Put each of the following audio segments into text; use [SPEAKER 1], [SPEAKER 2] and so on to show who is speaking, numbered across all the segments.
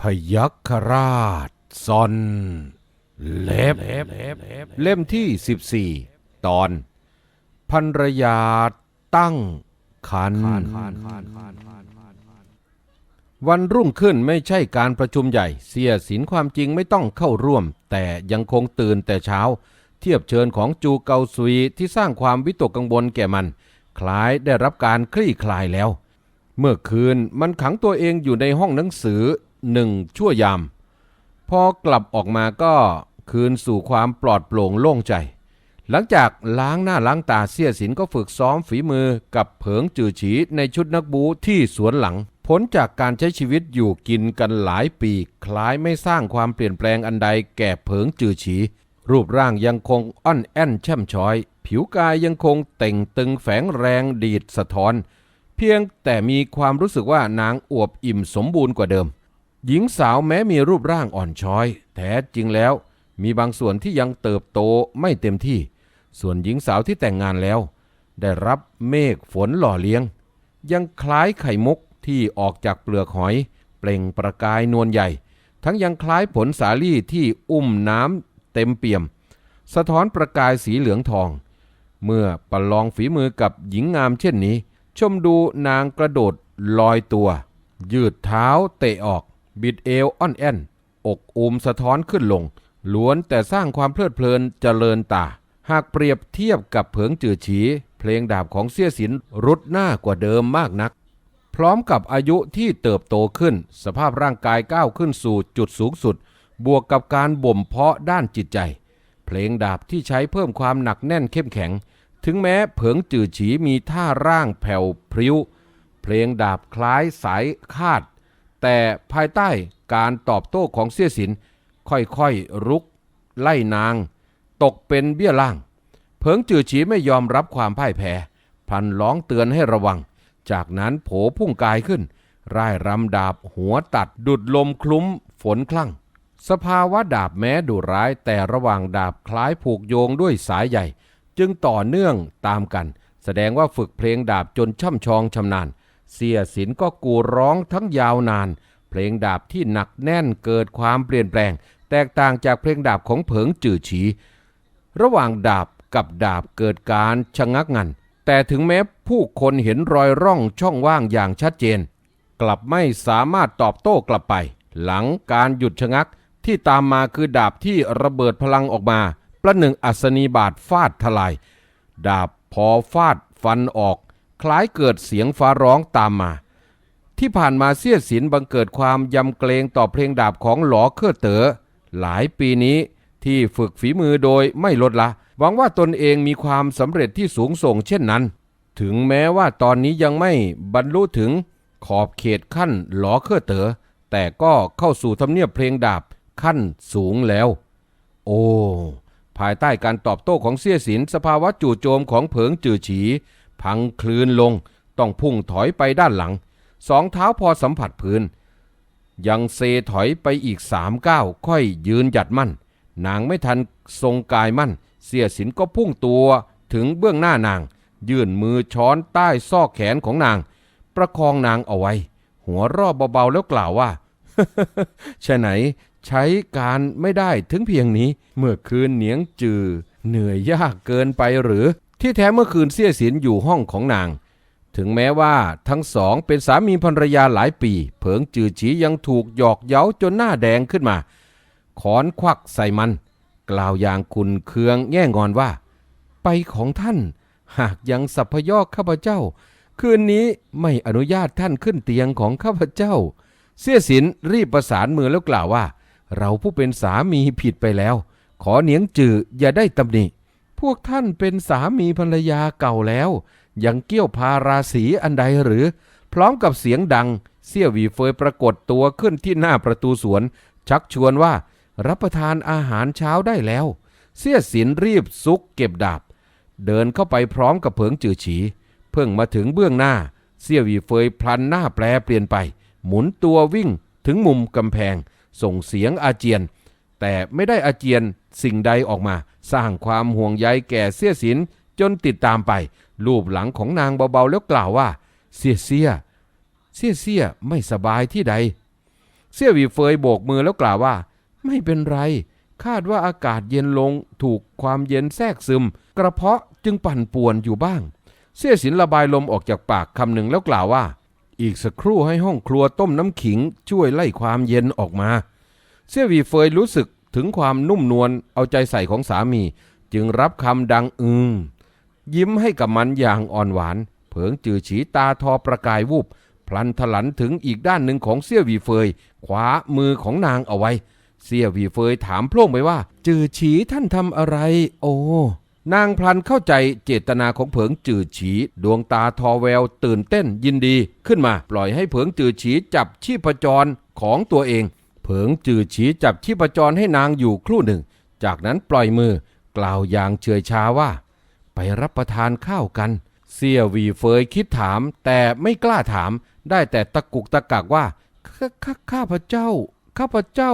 [SPEAKER 1] พยัคราชซอนเล็บเล่มที่ 14 ตอนภรรยาตั้งคัน วันรุ่งขึ้นไม่ใช่การประชุมใหญ่ เสียสินความจริงไม่ต้องเข้าร่วม แต่ยังคงตื่นแต่เช้า เทียบเชิญของจูเกาซุยที่สร้างความวิตกกังวลแก่มัน คล้ายได้รับการคลี่คลายแล้ว เมื่อคืนมันขังตัวเองอยู่ในห้องหนังสือ หนึ่งชั่วยาม พอกลับออกมาก็คืนสู่ความปลอดโปร่งโล่งใจ หลังจากล้างหน้าล้างตาเสียสินก็ฝึกซ้อมฝีมือกับเผิงจือฉีในชุดนักบูที่สวนหลัง ผลจากการใช้ชีวิตอยู่กินกันหลายปี คล้ายไม่สร้างความเปลี่ยนแปลงอันใดแก่เผิงจือฉี รูปร่างยังคงอ่อนแอนแช่มช้อย ผิวกายยังคงเต่งตึงแฝงแรงดีดสะท้อน เพียงแต่มีความรู้สึกว่านางอวบอิ่มสมบูรณ์กว่าเดิม หญิงสาวแม้มีรูปร่างอ่อนช้อย แท้จริงแล้ว มีบางส่วนที่ยังเติบโตไม่เต็มที่ ส่วนหญิงสาวที่แต่งงานแล้ว ได้รับเมฆฝนหล่อเลี้ยง ยังคล้ายไข่มุกที่ออกจากเปลือกหอย เปล่งประกายนวลใหญ่ ทั้งยังคล้ายผลสาลี่ที่อุ้มน้ำเต็มเปี่ยม สะท้อนประกายสีเหลืองทอง เมื่อประลองฝีมือกับหญิงงามเช่นนี้ ชมดูนางกระโดดลอยตัว ยืดเท้าเตะออก บิดเอวอ่อนแอนอกอูมสะท้อนขึ้นลง ล้วนแต่สร้างความเพลิดเพลินเจริญตา หากเปรียบเทียบกับเผิงจือฉี เพลงดาบของเสี้ยสินรุดหน้ากว่าเดิมมากนัก พร้อมกับอายุที่เติบโตขึ้น สภาพร่างกายก้าวขึ้นสู่จุดสูงสุด บวกกับการบ่มเพาะด้านจิตใจ เพลงดาบที่ใช้เพิ่มความหนักแน่นเข้มแข็ง ถึงแม้เผิงจือฉีมีท่าร่างแผ่วพริ้ว เพลงดาบคล้ายสายคาด แต่ภายใต้การตอบโต้ของเสี้ยสินค่อยๆรุก ไล่นาง ตกเป็นเบี้ยล่างเผิงจือฉีไม่ยอมรับความพ่ายแพ้พันร้องเตือนให้ระวัง จากนั้นโผพุ่งกายขึ้น ร่ายรำดาบหัวตัดดุดลมคลุ้มฝนคลั่ง สภาวะดาบแม้ดุร้ายแต่ระหว่างดาบคล้ายผูกโยงด้วยสายใหญ่ จึงต่อเนื่องตามกัน แสดงว่าฝึกเพลงดาบจนช่ำชองชำนาญ เสียสินก็กูร้องทั้งยาวนาน เพลงดาบที่หนักแน่นเกิดความเปลี่ยนแปลง แตกต่างจากเพลงดาบของเผิงจือฉี ระหว่างดาบกับดาบเกิดการชะงักงัน แต่ถึงแม้ผู้คนเห็นรอยร่องช่องว่างอย่างชัดเจน กลับไม่สามารถตอบโต้กลับไป หลังการหยุดชะงักที่ตามมาคือดาบที่ระเบิดพลังออกมาประหนึ่งอัศนีบาทฟาดทลาย ดาบพอฟาดฟันออก คล้ายเกิดเสียงฟ้าร้องตามมา ที่ผ่านมาเสี้ยสินบังเกิดความยำเกรงต่อเพลงดาบของหลอเครือเต๋อหลายปีนี้ที่ฝึกฝีมือโดยไม่ลดละ หวังว่าตนเองมีความสำเร็จที่สูงส่งเช่นนั้น ถึงแม้ว่าตอนนี้ยังไม่บรรลุถึงขอบเขตขั้นหลอเครือเต๋อแต่ก็เข้าสู่ทำเนียบเพลงดาบขั้นสูงแล้ว โอ้ภายใต้การตอบโต้ของเสี้ยสินสภาวะจู่โจมของเผิงจือฉี พังคลืนลง ต้องพุ่งถอยไปด้านหลัง สองเท้าพอสัมผัสพื้น ยังเซถอยไปอีกสามก้าวค่อยยืนหยัดมั่น นางไม่ทันทรงกายมั่น เสียสินก็พุ่งตัวถึงเบื้องหน้านาง ยื่นมือช้อนใต้ซอกแขนของนาง ประคองนางเอาไว้ หัวรอบเบาๆแล้วกล่าวว่าใช่ไหนใช้การไม่ได้ถึงเพียงนี้ เมื่อคืนเหนียงจือ เหนื่อยยากเกินไปหรือ ที่แท้เมื่อคืนเสี้ยสินอยู่ห้องของนาง ถึงแม้ว่าทั้งสองเป็นสามีภรรยาหลายปี เผิงจือฉียังถูกหยอกเย้าจนหน้าแดงขึ้นมาขอนควักใส่มัน กล่าวอย่างคุณเคืองแง่งอนว่า ไปของท่าน หากยังสัพยอกข้าพเจ้า คืนนี้ไม่อนุญาตท่านขึ้นเตียงของข้าพเจ้า เสี้ยสินรีบประสานมือแล้วกล่าวว่า เราผู้เป็นสามีผิดไปแล้ว ขอเหนียงจืออย่าได้ตำหนิ พวกท่านเป็นสามีภรรยาเก่าแล้ว ยังเกี้ยวพาราศีอันใดหรือ พร้อมกับเสียงดัง เสี่ยหวีเฟยปรากฏตัวขึ้นที่หน้าประตูสวน ชักชวนว่ารับประทานอาหารเช้าได้แล้ว เสี่ยสินรีบซุกเก็บดาบ เดินเข้าไปพร้อมกับเผิงจือฉี เพิ่งมาถึงเบื้องหน้า เสี่ยหวีเฟยพลันหน้าแปลเปลี่ยนไป หมุนตัววิ่งถึงมุมกำแพง ส่งเสียงอาเจียน แต่ไม่ได้อาเจียน สิ่งใดออกมา สร้างความห่วงใยแก่เสี้ยสินจนติดตามไป รูปหลังของนางเบาๆแล้วกล่าวว่า เสียเสียเสียเสียไม่สบายที่ใด เสี่ยวีเฟยโบกมือแล้วกล่าวว่า ไม่เป็นไร คาดว่าอากาศเย็นลงถูกความเย็นแทรกซึม กระเพาะจึงปั่นป่วนอยู่บ้าง เสี่ยสินระบายลมออกจากปากคำหนึ่งแล้วกล่าวว่า อีกสักครู่ให้ห้องครัวต้มน้ำขิงช่วยไล่ความเย็นออกมา เสี่ยวีเฟยรู้สึก ถึงความนุ่มนวลเอาใจใส่ของสามี จึงรับคำดังอืมยิ้มให้กับมันอย่างอ่อนหวาน เผิงจือฉีตาทอประกายวูบ พลันถลันถึงอีกด้านหนึ่งของเสี่ยวีเฟยคว้ามือของนางเอาไว้ เสี่ยวีเฟยถามโพล่งไปว่า จือฉีท่านทำอะไร โอ้นางพลันเข้าใจเจตนาของเผิงจือฉี ดวงตาทอแววตื่นเต้นยินดีขึ้นมา ปล่อยให้เผิงจือฉีจับชีพจรของตัวเอง เผิงจือฉีจับชีพจรให้นางอยู่ครู่หนึ่ง จากนั้นปล่อยมือกล่าวอย่างเฉยชาว่า ไปรับประทานข้าวกัน เสี่ยวีเฟยคิดถาม แต่ไม่กล้าถาม ได้แต่ตะกุกตะกักว่าข้าข้าข้าพเจ้า ข้าพระเจ้า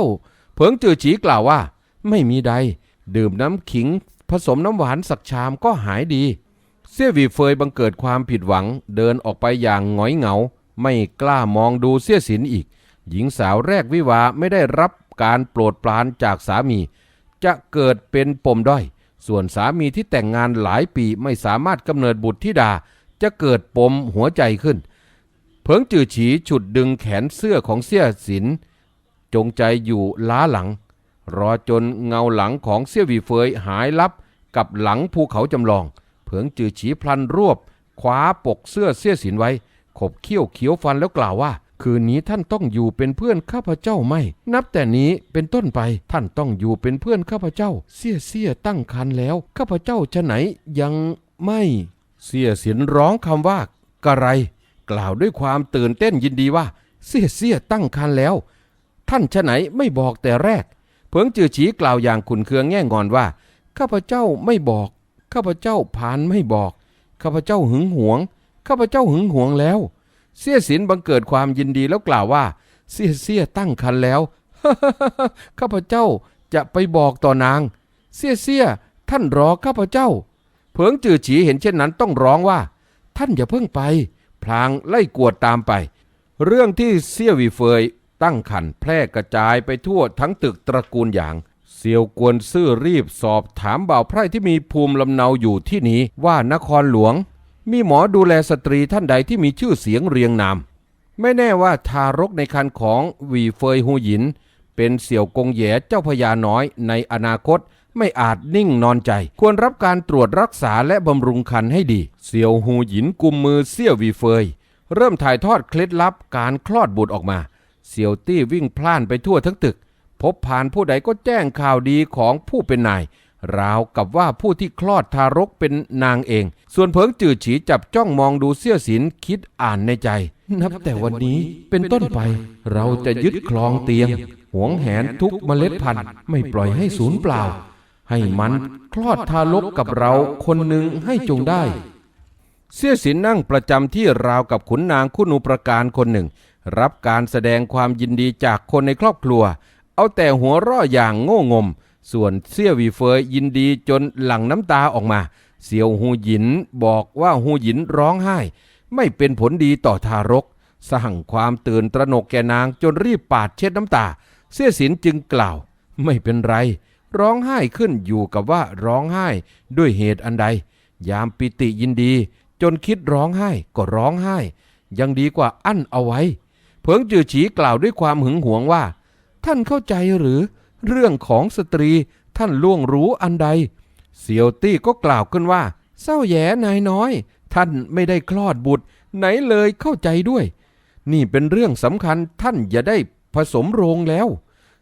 [SPEAKER 1] เผิงจือฉีกล่าวว่า ไม่มีใด ดื่มน้ำขิง ผสมน้ำหวานสักชามก็หายดี เสี่ยวีเฟยบังเกิดความผิดหวัง เดินออกไปอย่างหงอยเหงา ไม่กล้ามองดูเสี่ยสินอีก หญิงสาวแรกวิวาไม่ได้รับการโปรดปรานจากสามี จะเกิดเป็นปมด้อย ส่วนสามีที่แต่งงานหลายปีไม่สามารถกำเนิดบุตรธิดา จะเกิดปมหัวใจขึ้น เพิงจือฉีฉุดดึงแขนเสื้อของเสี่ยสิน จงใจอยู่ล้าหลัง รอจนเงาหลังของเสี่ยวีเฟยหายลับกับหลังภูเขาจำลอง เผิงจือฉีพลันรวบคว้าปกเสื้อเสี่ยสินไว้ ขบเขี้ยวเขียวฟันแล้วกล่าวว่า คืนนี้ท่านต้องอยู่เป็นเพื่อนข้าพเจ้าไม่ นับแต่นี้เป็นต้นไปท่านต้องอยู่เป็นเพื่อนข้าพเจ้า เสียเสียตั้งคันแล้ว ข้าพเจ้าจะไหนยังไม่ เสี่ยสินร้องคำว่ากระไร กล่าวด้วยความตื่นเต้นยินดีว่า เสียเสียตั้งคันแล้ว ท่านชะไหนไม่บอกแต่แรก เพิงจือฉีกล่าวอย่างขุนเคืองแง่งอนว่า ข้าพเจ้าไม่บอก ข้าพเจ้าผานไม่บอก ข้าพเจ้าหึงหวง ข้าพเจ้าหึงหวงแล้ว เสี่ยสินบังเกิดความยินดีแล้วกล่าวว่า เสี่ยเสี่ยตั้งคันแล้วข้าพเจ้าจะไปบอกต่อนาง เสี่ยเสี่ยท่านรอข้าพเจ้าเพิงจือฉีเห็นเช่นนั้นต้องร้องว่า ท่านอย่าเพิ่งไป พลางไล่กวดตามไป เรื่องที่เสี่ยวีเฟยตั้งขันแพร่กระจายไปทั่วทั้งตึกตระกูลอย่างเซียวกวนซื่อรีบสอบถามบ่าวไพร่ที่มีภูมิลำเนาอยู่ที่นี้ว่านครหลวง มีหมอดูแลสตรีท่านใดที่มีชื่อเสียงเรียงนาม ไม่แน่ว่าทารกในคันของวีเฟยฮูหยิน เป็นเสี่ยวกงแหยเจ้าพญาน้อยในอนาคตไม่อาจนิ่งนอนใจ ควรรับการตรวจรักษาและบำรุงคันให้ดี เสี่ยวฮูหยินกุมมือเสี่ยววีเฟย เริ่มถ่ายทอดเคล็ดลับการคลอดบุตรออกมา เสี่ยวตี้วิ่งพล่านไปทั่วทั้งตึก พบผ่านผู้ใดก็แจ้งข่าวดีของผู้เป็นนาย ราวกับว่าผู้ที่คลอดทารกเป็นนางเอง ส่วนเพิงจืดฉีจับจ้องมองดูเสี่ยสินคิดอ่านในใจ นับแต่วันนี้เป็นต้นไป เราจะยึดครองเตียง หวงแหนทุกเมล็ดพันธุ์ไม่ปล่อยให้สูญเปล่า ให้มันคลอดทารกกับเราคนหนึ่งให้จงได้ เสี่ยสินนั่งประจำที่ราวกับขุนนางคุณูประการคนหนึ่ง รับการแสดงความยินดีจากคนในครอบครัว เอาแต่หัวราะอย่างโง่งม ส่วนเสี่ยหวีเฟยยินดีจนหลั่งน้ำตาออกมา เสี่ยวหูหยินบอกว่าหูหยินร้องไห้ ไม่เป็นผลดีต่อทารกสร้างความตื่นตระหนกแก่นางจนรีบปาดเช็ดน้ำตา เสี่ยสินจึงกล่าว ไม่เป็นไร ร้องไห้ขึ้นอยู่กับว่าร้องไห้ด้วยเหตุอันใด ยามปิติยินดี จนคิดร้องไห้ก็ร้องไห้ ยังดีกว่าอั้นเอาไว้ เพิงจือฉีกล่าวด้วยความหึงหวงว่า ท่านเข้าใจหรือ เรื่องของสตรีท่านล่วงรู้อันใด เซียวตี้ก็กล่าวขึ้นว่า เศร้าแย่นายน้อย ท่านไม่ได้คลอดบุตร ไหนเลยเข้าใจด้วย นี่เป็นเรื่องสำคัญท่านอย่าได้ผสมโรงแล้ว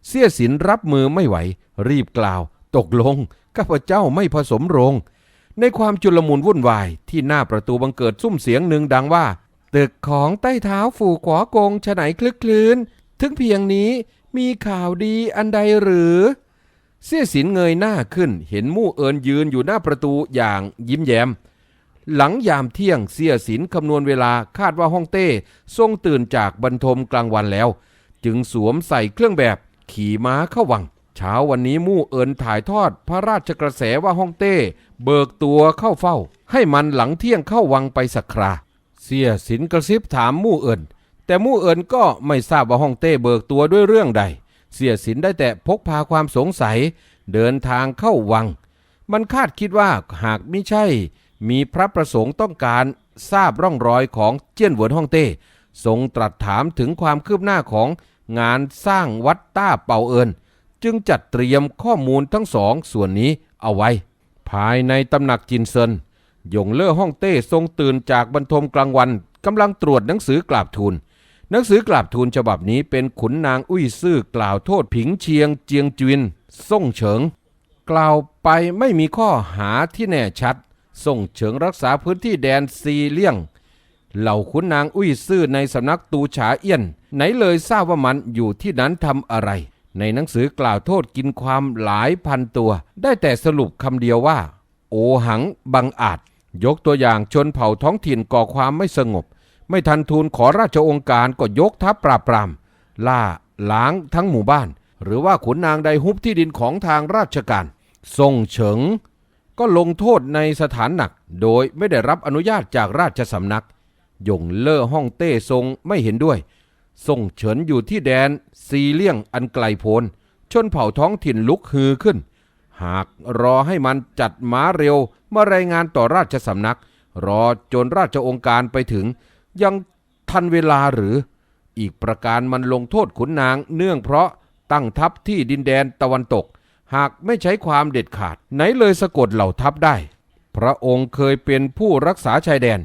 [SPEAKER 1] เสียสินรับมือไม่ไหว รีบกล่าว ตกลงข้าพเจ้าไม่ผสมโรง ในความจุลมุนวุ่นวายที่หน้าประตูบังเกิดซุ้มเสียงหนึ่งดังว่า ตึกของใต้เท้าฝูขวากงฉไหนคลึกคลื้น ถึงเพียงนี้ มีข่าวดีอันใดหรือ เสี่ยสินเงยหน้าขึ้น เห็นมู่เอินยืนอยู่หน้าประตูอย่างยิ้มแย้ม หลังยามเที่ยงเสี่ยสินคำนวณเวลาคาดว่าฮ่องเต้ทรงตื่นจากบรรทมกลางวันแล้ว จึงสวมใส่เครื่องแบบขี่ม้าเข้าวัง เช้าวันนี้มู่เอินถ่ายทอดพระราชกระแสว่าฮ่องเต้ เบิกตัวเข้าเฝ้า ให้มันหลังเที่ยงเข้าวังไปสักครา เสี่ยสินกระซิบถามมู่เอิน แต่มู่เอินก็ไม่ทราบว่าฮ่องเต้เบิกตัวด้วยเรื่องใด เสียสินได้แต่พกพาความสงสัย เดินทางเข้าวัง มันคาดคิดว่าหากไม่ใช่ มีพระประสงค์ต้องการทราบร่องรอยของเจี้ยนเหวินฮ่องเต้ทรงตรัสถามถึงความคืบหน้าของงานสร้างวัดต้าเป่าเอินจึงจัดเตรียมข้อมูลทั้งสองส่วนนี้เอาไว้ ภายในตำหนักจินเซินยงเล่อฮ่องเต้ทรงตื่นจากบรรทมกลางวันกำลังตรวจหนังสือกราบทูล หนังสือกราบทูลฉบับนี้เป็นขุนนางอุ้ยซื่อกล่าวโทษผิงเชียงเจียงจวินส่งเฉิง กล่าวไปไม่มีข้อหาที่แน่ชัด ส่งเฉิงรักษาพื้นที่แดนซีเลี่ยง เหล่าขุนนางอุ้ยซื่อในสำนักตูฉาเอี้ยน ไหนเลยทราบว่ามันอยู่ที่นั้นทำอะไร ในหนังสือกล่าวโทษกินความหลายพันตัว ได้แต่สรุปคำเดียวว่า โอหังบังอาจ ยกตัวอย่างชนเผ่าท้องถิ่นก่อความไม่สงบ ไม่ทันทูลขอราชองค์การก็ยกทัพปราบปราม ล่าล้างทั้งหมู่บ้าน หรือว่าขุนนางใดฮุบที่ดินของทางราชการทรงเฉิง ก็ลงโทษในสถานหนัก โดยไม่ได้รับอนุญาตจากราชสำนักยงเล่อฮ่องเต้ทรงไม่เห็นด้วย ทรงเฉินอยู่ที่แดนซีเลี่ยงอันไกลโพ้นชนเผ่าท้องถิ่นลุกฮือขึ้น หากรอให้มันจัดม้าเร็วมารายงานต่อราชสำนัก รอจนราชองค์การไปถึง ยังทันเวลาหรือ อีกประการมันลงโทษขุนนางเนื่องเพราะตั้งทัพที่ดินแดนตะวันตก หากไม่ใช้ความเด็ดขาด ไหนเลยสะกดเหล่าทัพได้ พระองค์เคยเป็นผู้รักษาชายแดน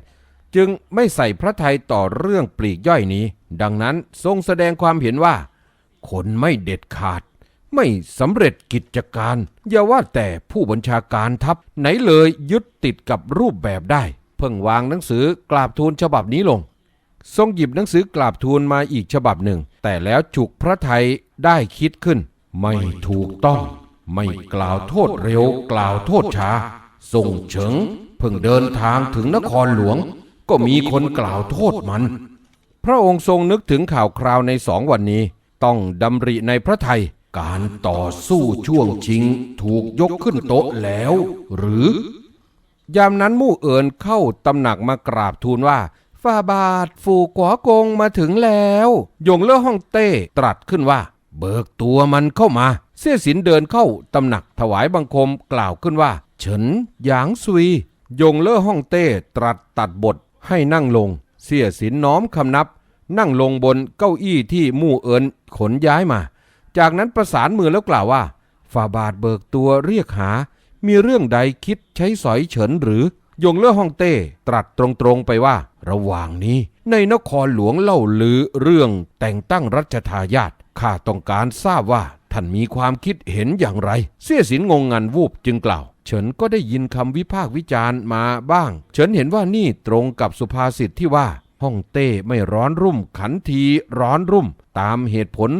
[SPEAKER 1] จึงไม่ใส่พระทัยต่อเรื่องปลีกย่อยนี้ ดังนั้นทรงแสดงความเห็นว่า คนไม่เด็ดขาด ไม่สำเร็จกิจการ อย่าว่าแต่ผู้บัญชาการทัพไหนเลยยึดติดกับรูปแบบได้ เพิ่งวางหนังสือกราบทูลฉบับนี้ลง ทรงหยิบหนังสือกราบทูลมาอีกฉบับหนึ่ง แต่แล้วฉุกพระไทยได้คิดขึ้น ไม่ถูกต้อง ไม่กล่าวโทษเร็วกล่าวโทษช้าส่งเฉิงเพิ่งเดินทางถึงนครหลวง ก็มีคนกล่าวโทษมัน พระองค์ทรงนึกถึงข่าวคราวในสองวันนี้ ต้องดำริในพระไทยการต่อสู้ช่วงชิงถูกยกขึ้นโต๊ะแล้ว หรือ ยามนั้นมู่เอินเข้าตำหนักมากราบทูลว่าฝ่าบาทฝูกัวกงมาถึงแล้วยงเล่อฮ่องเต้ตรัสขึ้นว่า เบิกตัวมันเข้ามา เสี่ยสินเดินเข้าตำหนักถวายบังคมกล่าวขึ้นว่า เฉินหยางซุยยงเล่อฮ่องเต้ตรัสตัดบทให้นั่งลง เสี่ยสินน้อมคำนับ นั่งลงบนเก้าอี้ที่มู่เอินขนย้ายมา จากนั้นประสานมือแล้วกล่าวว่าฝ่าบาทเบิกตัวเรียกหา มีเรื่องใดคิดใช้สอยเฉินหรือยงเล่อฮ่องเต้ตรัสตรงๆไปว่า ระหว่างนี้ ในนครหลวงเล่าลือเรื่องแต่งตั้งรัชทายาทข้าต้องการทราบว่าท่านมีความคิดเห็นอย่างไร เสี่ยสินงงงันวูบจึงกล่าว เฉินก็ได้ยินคำวิพากษ์วิจารณ์มาบ้าง เฉินเห็นว่านี่ตรงกับสุภาษิตที่ว่าฮ่องเต้ไม่ร้อนรุ่มขันทีร้อนรุ่ม ตามเหตุผล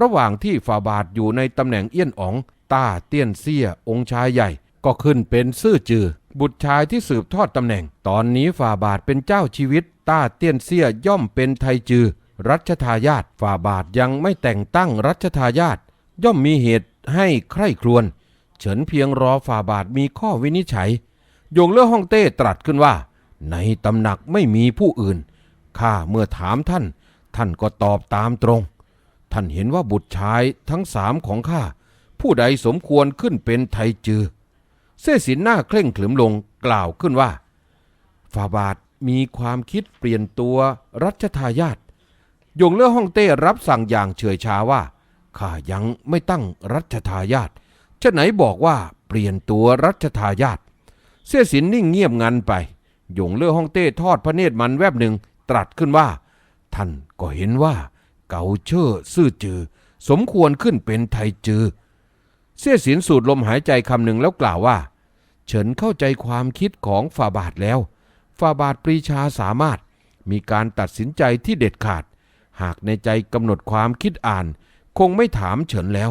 [SPEAKER 1] ระหว่างที่ฝ่าบาทอยู่ในตำแหน่งเอี้ยนอ๋องต้าเตี้ยนเซี่ยองค์ชายใหญ่ ก็ขึ้นเป็นซื่อจือ บุตรชายที่สืบทอดตำแหน่ง ตอนนี้ฝ่าบาทเป็นเจ้าชีวิต ต้าเตี้ยนเซี่ยย่อมเป็นไทจือ รัชทายาทฝ่าบาทยังไม่แต่งตั้งรัชทายาทย่อมมีเหตุให้ใคร่ครวญเฉินเพียงรอฝ่าบาทมีข้อวินิจฉัยยงเล่อฮ่องเต้ตรัสขึ้นว่า ในตำหนักไม่มีผู้อื่นข้าเมื่อถามท่าน ท่านก็ตอบตามตรง ท่านเห็นว่าบุตรชายทั้งสามของข้าผู้ใดสมควรขึ้นเป็นไทจือ เส้สินหน้าเคร่งขรึมลงกล่าวขึ้นว่าฝ่าบาทมีความคิดเปลี่ยนตัวรัชทายาทยงเล่อฮ่องเต้รับสั่งอย่างเฉยชาว่าข้ายังไม่ตั้งรัชทายาทจะไหนบอกว่าเปลี่ยนตัวรัชทายาทเส้สินนิ่งเงียบงันไปยงเล่อฮ่องเต้ทอดพระเนตรมันแวบหนึ่งตรัสขึ้นว่า ท่านก็เห็นว่า เกาเชอร์ซื่อจือ สมควรขึ้นเป็นไทจือ เสี่ยสินสูดลมหายใจคำหนึ่งแล้วกล่าวว่า เฉินเข้าใจความคิดของฝ่าบาทแล้วฝ่าบาทปรีชาสามารถมีการตัดสินใจที่เด็ดขาด หากในใจกำหนดความคิดอ่าน คงไม่ถามเฉินแล้ว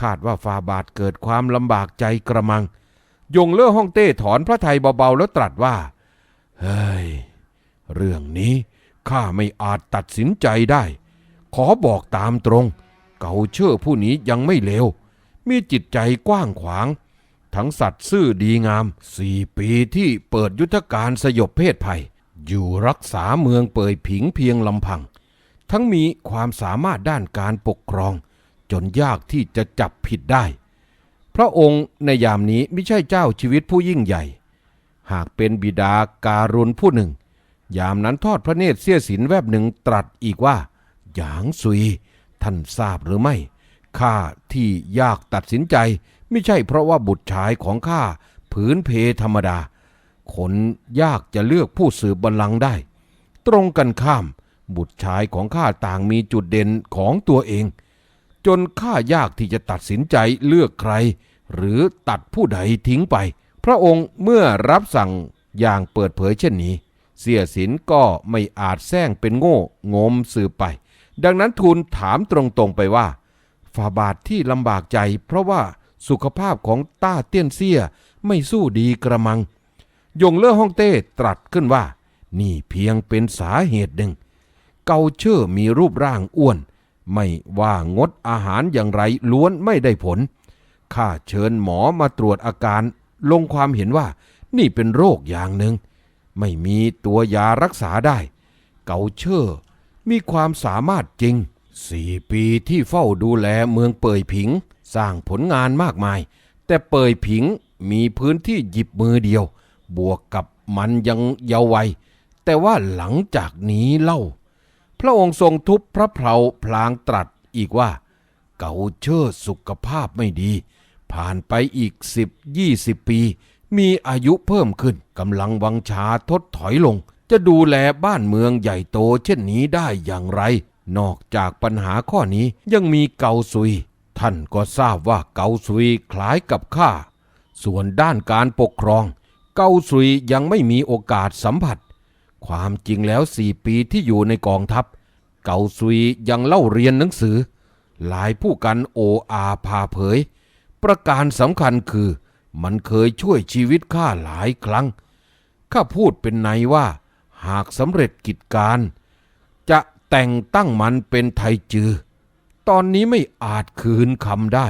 [SPEAKER 1] คาดว่าฝ่าบาทเกิดความลำบากใจกระมัง ยงเล่อฮ่องเต้ถอนพระไทยเบาๆแล้วตรัสว่า เฮ้ย เรื่องนี้ข้าไม่อาจตัดสินใจได้ ขอบอกตามตรง เกาเชื่อผู้นี้ยังไม่เลวมีจิตใจกว้างขวาง ทั้งสัตว์ซื่อดีงามสี่ปีที่เปิดยุทธการสยบเพศภัย อยู่รักษาเมืองเปยผิงเพียงลำพัง ทั้งมีความสามารถด้านการปกครอง จนยากที่จะจับผิดได้ พระองค์ในยามนี้ไม่ใช่เจ้าชีวิตผู้ยิ่งใหญ่ หากเป็นบิดาการุณผู้หนึ่ง ยามนั้นทอดพระเนตรเสี้ยสินแวบหนึ่งตรัสอีกว่า หยางซุย ท่านทราบหรือไม่ข้าที่ยากตัดสินใจ ไม่ใช่เพราะว่าบุตรชายของข้าผืนเพธรรมดา คนยากจะเลือกผู้สืบบัลลังก์ได้ ตรงกันข้าม บุตรชายของข้าต่างมีจุดเด่นของตัวเอง จนข้ายากที่จะตัดสินใจเลือกใคร หรือตัดผู้ใดทิ้งไป พระองค์เมื่อรับสั่งอย่างเปิดเผยเช่นนี้ เสียสินก็ไม่อาจแซงเป็นโง่งมสืบไป ดังนั้นทูลถามตรงๆไปว่าฝ่าบาทที่ลำบากใจเพราะว่า สุขภาพของต้าเตี้ยนเสียไม่สู้ดีกระมัง ยงเล่อฮ่องเต้ตรัสขึ้นว่า นี่เพียงเป็นสาเหตุหนึ่ง เกาเชอร์มีรูปร่างอ้วน ไม่ว่างดอาหารอย่างไรล้วนไม่ได้ผล ข้าเชิญหมอมาตรวจอาการ ลงความเห็นว่านี่เป็นโรคอย่างหนึ่ง ไม่มีตัวยารักษาได้ เกาเชอร์มีความสามารถจริงสี่ปีที่เฝ้าดูแลเมืองเปยผิง สร้างผลงานมากมาย แต่เปยผิงมีพื้นที่หยิบมือเดียว บวกกับมันยังเยาว์วัย แต่ว่าหลังจากนี้เล่า พระองค์ทรงทุบพระเพลาพลางตรัสอีกว่า เก่าเชอร์สุขภาพไม่ดี ผ่านไปอีกสิบยี่สิบปี มีอายุเพิ่มขึ้นกำลังวังชาทดถอยลง จะดูแลบ้านเมืองใหญ่โตเช่นนี้ได้อย่างไร นอกจากปัญหาข้อนี้ยังมีเก่าซุย ท่านก็ทราบว่าเกาซุยคล้ายกับข้า ส่วนด้านการปกครอง เกาซุยยังไม่มีโอกาสสัมผัส ความจริงแล้วสี่ปีที่อยู่ในกองทัพ เกาซุยยังเล่าเรียนหนังสือ หลายผู้กันโออาพาเผย ประการสำคัญคือ มันเคยช่วยชีวิตข้าหลายครั้ง ข้าพูดเป็นในว่า หากสำเร็จกิจการ จะแต่งตั้งมันเป็นไทจือ ตอนนี้ไม่อาจคืนคำได้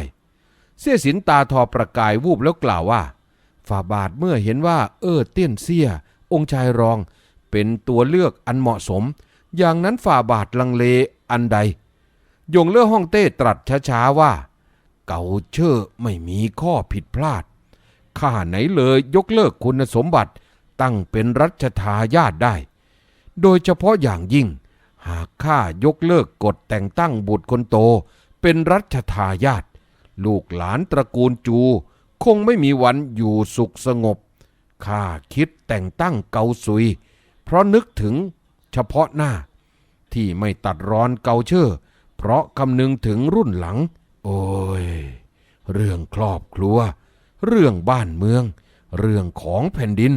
[SPEAKER 1] เสี่ยสินตาทอประกายวูบแล้วกล่าวว่า ฝ่าบาทเมื่อเห็นว่า เออเตี้ยนเสี้ย องค์ชายรอง เป็นตัวเลือกอันเหมาะสม อย่างนั้นฝ่าบาทลังเลอันใด ยงเล่อฮ่องเต้ตรัสช้าๆว่า เก่าเชื่อไม่มีข้อผิดพลาด ข้าไหนเลยยกเลิกคุณสมบัติตั้งเป็นรัชทายาทได้ โดยเฉพาะอย่างยิ่ง หากข้ายกเลิกกฎแต่งตั้งบุตรคนโต เป็นรัชทายาทลูกหลานตระกูลจู คงไม่มีวันอยู่สุขสงบข้าคิดแต่งตั้งเกาซุย เพราะนึกถึงเฉพาะหน้า ที่ไม่ตัดรอนเกาเชอร์เพราะคำนึงถึงรุ่นหลัง โอ้ย เรื่องครอบครัว เรื่องบ้านเมือง เรื่องของแผ่นดิน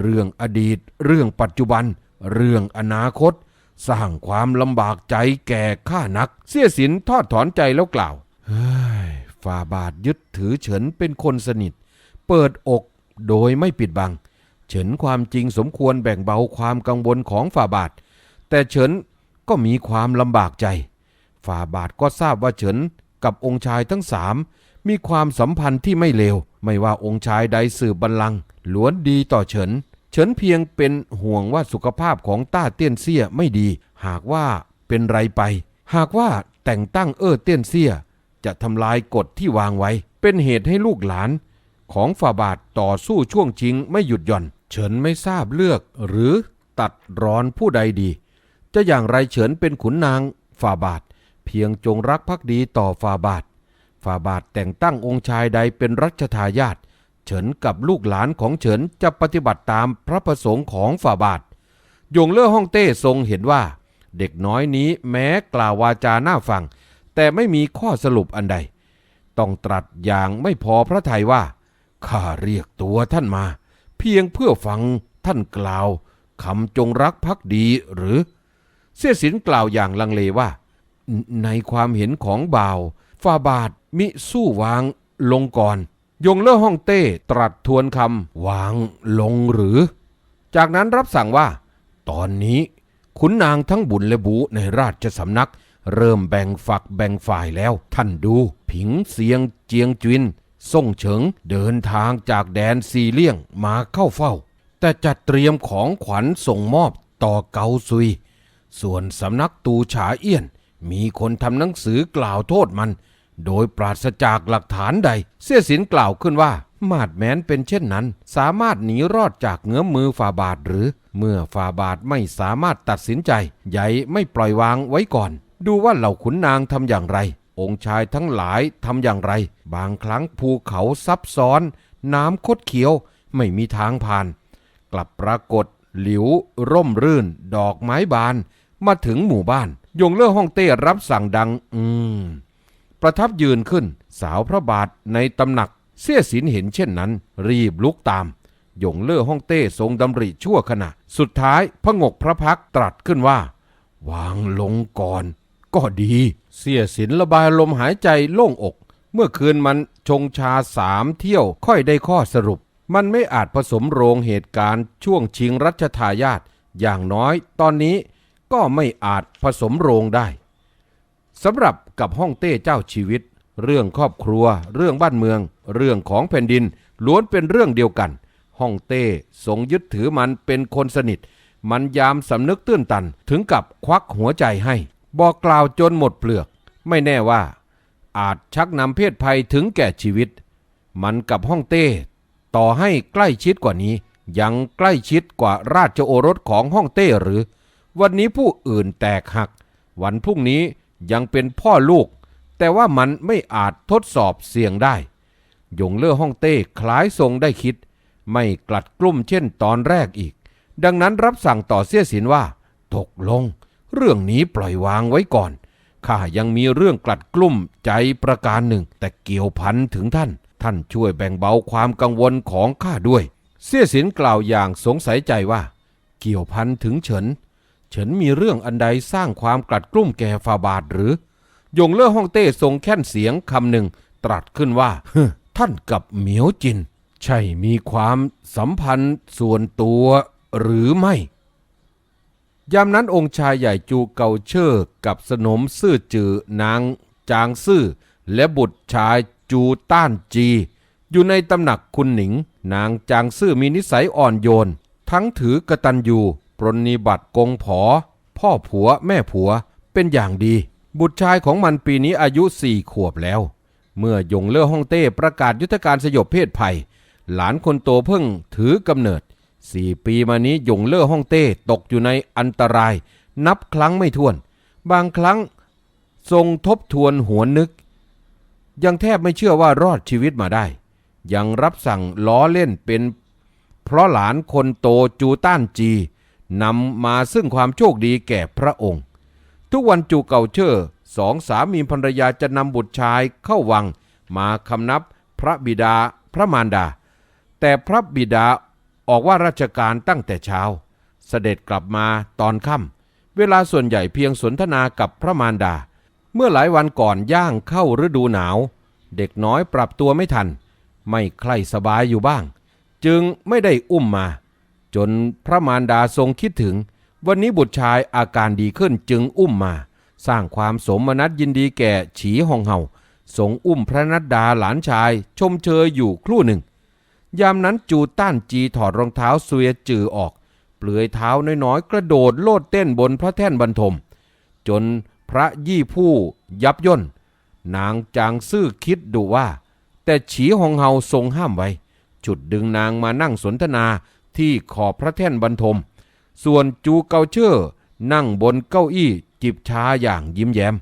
[SPEAKER 1] เรื่องอดีต เรื่องปัจจุบัน เรื่องอนาคต สร้างความลำบากใจแก่ข้านัก เสียสินทอดถอนใจแล้วกล่าวเฮ้ยฝ่าบาทยึดถือเฉินเป็นคนสนิท เปิดอกโดยไม่ปิดบัง เฉินความจริงสมควรแบ่งเบาความกังวลของฝ่าบาท แต่เฉินก็มีความลำบากใจ ฝ่าบาทก็ทราบว่าเฉินกับองค์ชายทั้งสามมีความสัมพันธ์ที่ไม่เลว ไม่ว่าองค์ชายใดสืบบัลลังก์ล้วนดีต่อเฉิน เฉินเพียงเป็นห่วงว่าสุขภาพของต้าเตี้ยนเซี่ยไม่ดี หากว่าเป็นไรไป หากว่าแต่งตั้งเอ้อเตี้ยนเซี่ย จะทำลายกฎที่วางไว้ เป็นเหตุให้ลูกหลาน ของฝ่าบาทต่อสู้ช่วงชิงไม่หยุดหย่อน เฉินไม่ทราบเลือกหรือตัดรอนผู้ใดดี จะอย่างไรเฉินเป็นขุนนางฝ่าบาท เพียงจงรักภักดีต่อฝ่าบาทฝ่าบาทแต่งตั้งองค์ชายใดเป็นรัชทายาท เฉินกับลูกหลานของเฉินจะปฏิบัติตามพระประสงค์ของฝ่าบาทยงเล่อฮ่องเต้ทรงเห็นว่า เด็กน้อยนี้แม้กล่าววาจาหน้าฟัง แต่ไม่มีข้อสรุปอันใด ต้องตรัสอย่างไม่พอพระทัยว่าข้าเรียกตัวท่านมา เพียงเพื่อฟังท่านกล่าวคำจงรักภักดีหรือ เสียสินกล่าวอย่างลังเลว่า ในความเห็นของบ่าวฝ่าบาทมิสู้วางลงก่อน ยงเล่อฮ่องเต้ตรัสทวนคำวางลงหรือ จากนั้นรับสั่งว่า ตอนนี้ขุนนางทั้งบุญและบูในราชสำนัก เริ่มแบ่งฝักแบ่งฝ่ายแล้ว ท่านดูผิงเสียงเจียงจินส่งเฉิงเดินทางจากแดนซีเลี่ยงมาเข้าเฝ้า แต่จัดเตรียมของขวัญส่งมอบต่อเกาซุย ส่วนสำนักตูฉาเอี้ยน มีคนทำหนังสือกล่าวโทษมัน โดยปราศจากหลักฐานใด เสียสินกล่าวขึ้นว่า มาดแม้นเป็นเช่นนั้น สามารถหนีรอดจากเงื้อมมือฝ่าบาทหรือ เมื่อฝ่าบาทไม่สามารถตัดสินใจใหญ่ไม่ปล่อยวางไว้ก่อน ดูว่าเหล่าขุนนางทำอย่างไร องค์ชายทั้งหลายทำอย่างไร บางครั้งภูเขาซับซ้อน น้ำคดเคี้ยว ไม่มีทางผ่าน กลับปรากฏ หลิว ร่มรื่น ดอกไม้บาน มาถึงหมู่บ้าน ยงเล่อฮ่องเต้รับสั่งดัง อืม ประทับยืนขึ้น สาวพระบาทในตำหนัก เสี้ยสินเห็นเช่นนั้น รีบลุกตามยงเล่อฮ่องเต้ทรงดำริชั่วขณะ สุดท้ายพระงกพระพักตร์ตรัสขึ้นว่า วางลงก่อน ก็ดี เสียสินระบายลมหายใจโล่งอก เมื่อคืนมันชงชาสามเที่ยวค่อยได้ข้อสรุป มันไม่อาจผสมโรงเหตุการณ์ช่วงชิงรัชทายาทอย่างน้อยตอนนี้ก็ไม่อาจผสมโรงได้ สำหรับกับฮ่องเต้เจ้าชีวิต เรื่องครอบครัว เรื่องบ้านเมือง เรื่องของแผ่นดินล้วนเป็นเรื่องเดียวกันฮ่องเต้ทรงยึดถือมันเป็นคนสนิท มันยามสำนึกตื้นตันถึงกับควักหัวใจให้ บอกกล่าวจนหมดเปลือก ไม่แน่ว่า อาจชักนำเพศภัยถึงแก่ชีวิต มันกับฮ่องเต้ ต่อให้ใกล้ชิดกว่านี้ ยังใกล้ชิดกว่าราชโอรสของฮ่องเต้หรือ วันนี้ผู้อื่นแตกหัก วันพรุ่งนี้ ยังเป็นพ่อลูก แต่ว่ามันไม่อาจทดสอบเสี่ยงได้ยงเล่อฮ่องเต้คล้ายทรงได้คิด ไม่กลัดกลุ้มเช่นตอนแรกอีก ดังนั้นรับสั่งต่อเสี้ยสินว่า ตกลง เรื่องนี้ปล่อยวางไว้ก่อนข้ายังมีเรื่องกลัดกลุ้มใจประการหนึ่ง แต่เกี่ยวพันถึงท่าน ท่านช่วยแบ่งเบาความกังวลของข้าด้วย เสี้ยสินกล่าวอย่างสงสัยใจว่า เกี่ยวพันถึงเฉิน เฉินมีเรื่องอันใดสร้างความกลัดกลุ้มแก่ฟาบาทหรือ ยงเล่อฮ่องเต้ทรงแค่นเสียงคำหนึ่ง ตรัสขึ้นว่าฮึท่านกับเหมียวจิน ใช่มีความสัมพันธ์ส่วนตัวหรือไม่ ยามนั้นองค์ชายใหญ่จูเกาเชอร์กับสนมซื่อจือนางจางซื่อ และบุตรชายจูต้านจี อยู่ในตำหนักคุณหนิง นางจางซื่อมีนิสัยอ่อนโยน ทั้งถือกตัญญู ปรนนิบัติกงผอ พ่อผัวแม่ผัว เป็นอย่างดี บุตรชายของมันปีนี้อายุสี่ขวบแล้ว เมื่อยงเล่อฮ่องเต้ประกาศยุทธการสยบเพศภัย หลานคนโตเพิ่งถือกำเนิดสี่ปีมานี้ยงเล่อฮ่องเต้ตกอยู่ในอันตราย นับครั้งไม่ถ้วน บางครั้งทรงทบทวนหัวนนึก ยังแทบไม่เชื่อว่ารอดชีวิตมาได้ ยังรับสั่งล้อเล่นเป็น เพราะหลานคนโตจูต้านจี นำมาซึ่งความโชคดีแก่พระองค์ ทุกวันจูเก่าเชอร์สองสามีภรรยาจะนำบุตรชายเข้าวัง มาคำนับพระบิดาพระมารดา แต่พระบิดาออกว่าราชการตั้งแต่เช้า เสด็จกลับมาตอนค่ำเวลาส่วนใหญ่เพียงสนทนากับพระมารดา เมื่อหลายวันก่อนย่างเข้าฤดูหนาว เด็กน้อยปรับตัวไม่ทัน ไม่ใคร่สบายอยู่บ้าง จึงไม่ได้อุ้มมา จนพระมารดาทรงคิดถึง วันนี้บุตรชายอาการดีขึ้นจึงอุ้มมา สร้างความสมนัตยินดีแก่ฉีหองเห่าทรงอุ้มพระนัดดาหลานชาย ชมเชยอยู่ครู่หนึ่ง ยามนั้นจูต้านจีถอดรองเท้าเสวียจือออก เปลือยเท้าน้อยๆ กระโดดโลดเต้นบนพระแท่นบรรทม จนพระยี่ผู้ยับย่นนางจางซื่อคิดดูว่า แต่ฉีหองเฮาทรงห้ามไว้ จุดดึงนางมานั่งสนทนา ที่ขอบพระแท่นบรรทม ส่วนจูเกาเชอร์นั่งบนเก้าอี้จิบชาอย่างยิ้มแย้ม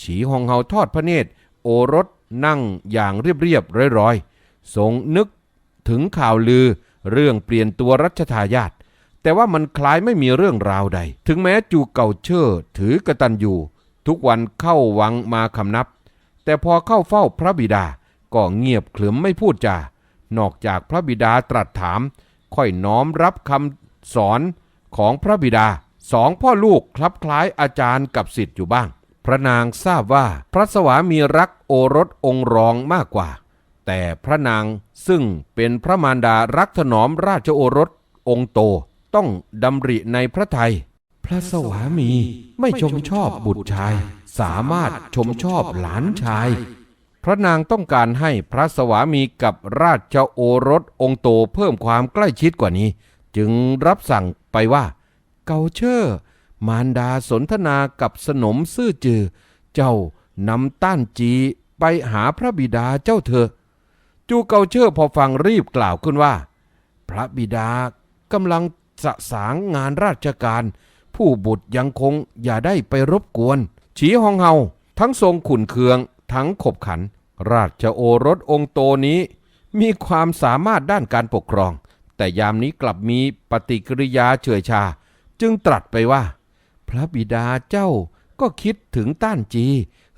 [SPEAKER 1] ฉีหองเฮาทอดพระเนตร โอรสนั่งอย่างเรียบๆร้อยๆทรงนึกถึงข่าวลือเรื่องเปลี่ยนตัวรัชทายาทแต่ว่ามันคล้ายไม่มีเรื่องราวใด ถึงแม้จูเก่าเชอร์ถือกระตันอยู่ ทุกวันเข้าวังมาคำนับ แต่พอเข้าเฝ้าพระบิดา ก็เงียบขรึมไม่พูดจา นอกจากพระบิดาตรัสถาม ค่อยน้อมรับคำสอนของพระบิดาสองพ่อลูกคลับคล้ายอาจารย์กับสิทธิ์อยู่บ้าง พระนางทราบว่าพระสวามีรักโอรสองค์รองมากกว่า แต่พระนางซึ่งเป็นพระมารดารักถนอมราชโอรสองค์โตต้องดำริในพระไทย พระสวามีไม่ชมชอบบุตรชาย สามารถชมชอบหลานชาย พระนางต้องการให้พระสวามีกับราชโอรสองค์โตเพิ่มความใกล้ชิดกว่านี้ จึงรับสั่งไปว่า เกาเชอร์มารดาสนทนากับสนมซื่อจือ เจ้านำต้านจีไปหาพระบิดาเจ้าเถอะ จูเกาเชอร์พอฟังรีบกล่าวขึ้นว่า พระบิดากำลังสะสางงานราชการ ผู้บุตรยังคงอย่าได้ไปรบกวน ฉีฮองเฮาทั้งทรงขุนเคือง ทั้งขบขัน ราชโอรสองค์โตนี้ มีความสามารถด้านการปกครอง แต่ยามนี้กลับมีปฏิกิริยาเฉยชา จึงตรัสไปว่า พระบิดาเจ้าก็คิดถึงต้านจี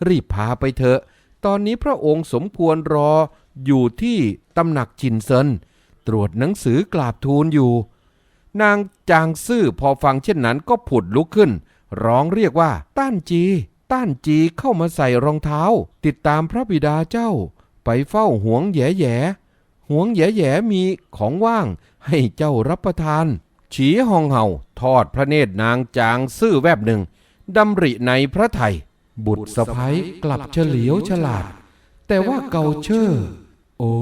[SPEAKER 1] รีบพาไปเถอะ ตอนนี้พระองค์สมควรรออยู่ที่ตำหนักจินเซินตรวจหนังสือกราบทูลอยู่ นางจางซื่อพอฟังเช่นนั้นก็ผุดลุกขึ้น ร้องเรียกว่าต้านจี ต้านจีเข้ามาใส่รองเท้า ติดตามพระบิดาเจ้า ไปเฝ้าหวงแย่แย่หวงแย่แย่มีของว่างให้เจ้ารับประทาน ฉีหองเห่าทอดพระเนตรนางจางซื่อแวบหนึ่งดำริในพระไทย บุตรสะพ้ยกลับเฉลียวฉลาด แต่ว่าเกาเชอร์ โอ้